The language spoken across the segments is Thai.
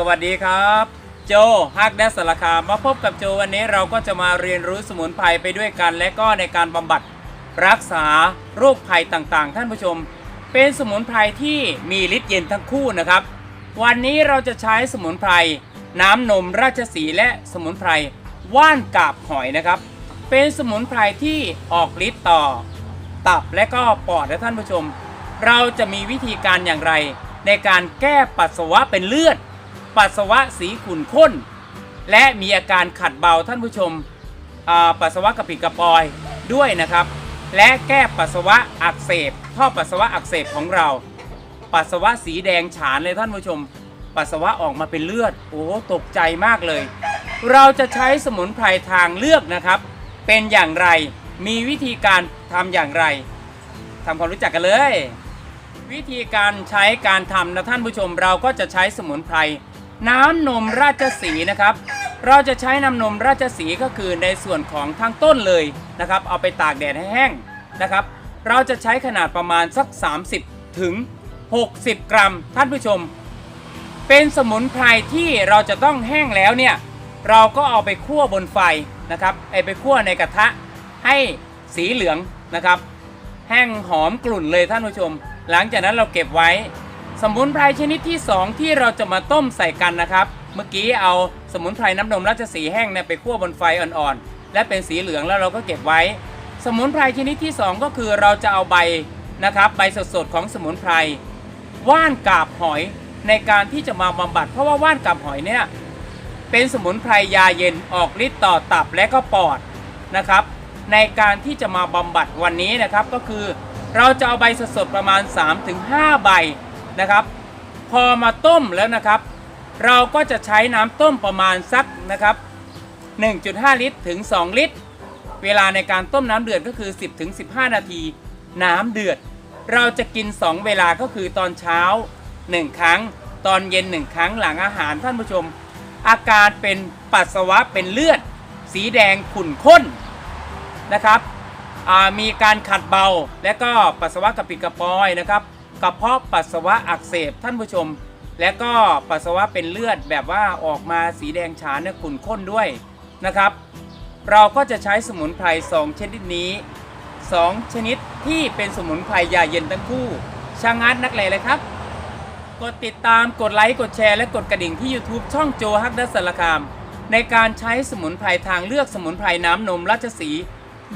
สวัสดีครับ โจฮักแดสารคามมาพบกับโจวันนี้เราก็จะมาเรียนรู้สมุนไพรไปด้วยกัน และก็ในการบำบัดรักษาโรคภัยต่างๆ ท่านผู้ชม เป็นสมุนไพรที่มีฤทธิ์เย็นทั้งคู่นะครับ วันนี้เราจะใช้สมุนไพรน้ำนมราชสีและสมุนไพรว่านกาบหอยนะครับ เป็นสมุนไพรที่ออกฤทธิ์ต่อ ตับและก็ปอดนะท่านผู้ชม เราจะมีวิธีการอย่างไร ในการแก้ปัสสาวะเป็นเลือด ปัสสาวะสีขุ่นข้น และมีอาการขัดเบาท่านผู้ชมปัสสาวะกระปิดกระปอยด้วยนะครับ และแก้ปัสสาวะอักเสบท่อปัสสาวะอักเสบของเรา ปัสสาวะสีแดงฉานเลยท่านผู้ชม ปัสสาวะออกมาเป็นเลือดโอ้ตกใจมากเลย เราจะใช้สมุนไพรทางเลือกนะครับ เป็นอย่างไรมีวิธีการทำอย่างไรทำความรู้จักกันเลย วิธีการใช้การทำนะท่านผู้ชมเราก็จะใช้สมุนไพร น้ำนมราชสีนะครับ เราจะใช้น้ำนมราชสีก็คือในส่วนของทั้งต้นเลยนะครับ เอาไปตากแดดให้แห้งนะครับ เราจะใช้ขนาดประมาณสัก 30 ถึง 60 กรัม ท่านผู้ชม เป็นสมุนไพรที่เราจะต้องแห้งแล้วเนี่ย เราก็เอาไปคั่วบนไฟนะครับไอไปคั่วในกระทะให้สีเหลืองนะครับ แห้งหอมกลุ่นเลยท่านผู้ชม หลังจากนั้นเราเก็บไว้ สมุนไพรชนิดที่ 2 ที่เราจะมาต้มใส่กันนะครับ เมื่อกี้เอาสมุนไพรน้ำนมราชสีแห้งเนี่ยไปคั่วบนไฟอ่อนๆ และเป็นสีเหลืองแล้วเราก็เก็บไว้ สมุนไพรชนิดที่ 2 ก็คือเราจะเอาใบนะครับใบสดๆของสมุนไพรว่านกาบหอยในการที่จะมาบำบัด เพราะว่าว่านกาบหอยเนี่ยเป็นสมุนไพรยาเย็นออกฤทธิ์ต่อตับและก็ปอดนะครับ ในการที่จะมาบำบัดวันนี้นะครับก็คือ เราจะเอาใบสดๆประมาณ 3-5 ใบ นะครับ พอมาต้มแล้วนะครับ เราก็จะใช้น้ำต้มประมาณสักนะครับ 1.5 ลิตรถึง 2 ลิตร เวลาในการต้มน้ำเดือดก็คือ 10ถึง15 นาที น้ำเดือด เราจะกิน 2 เวลาก็คือตอนเช้า 1 ครั้ง ตอนเย็น 1 ครั้งหลังอาหารท่านผู้ชม อาการเป็นปัสสาวะเป็นเลือด สีแดงขุ่นข้นนะครับมีการขัดเบาและก็ปัสสาวะกระปิดกระปอยนะครับ กระเพาะปัสสาวะอักเสบท่านผู้ชม และก็ปัสสาวะเป็นเลือดแบบว่าออกมาสีแดงฉานเนี่ยขุ่นข้นด้วยนะครับ เราก็จะใช้สมุนไพร2ชนิดนี้ 2 ชนิดที่เป็นสมุนไพรยาเย็นทั้งคู่ช่างัดนักเลเลยครับ กดติดตามกดไลค์กดแชร์และกดกระดิ่งที่ YouTube ช่องโจฮักดัสสารคาม ในการใช้สมุนไพรทางเลือกสมุนไพรน้ำนมราชสี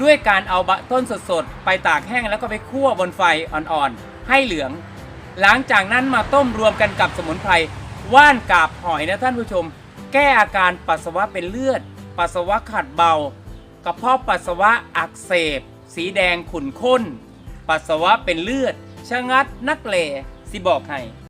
ด้วยการเอาบะต้นสดๆ ไปตากแห้งแล้วก็ไปคั่วบนไฟอ่อนๆ ให้เหลือง หลังจากนั้นมาต้มรวมกันกับสมุนไพรว่านกาบหอยนะท่านผู้ชม แก้อาการปัสสาวะเป็นเลือด ปัสสาวะขัดเบากระเพาะปัสสาวะอักเสบ สีแดงขุ่นข้น ปัสสาวะเป็นเลือด ชะงัดนักเลสิบอกให้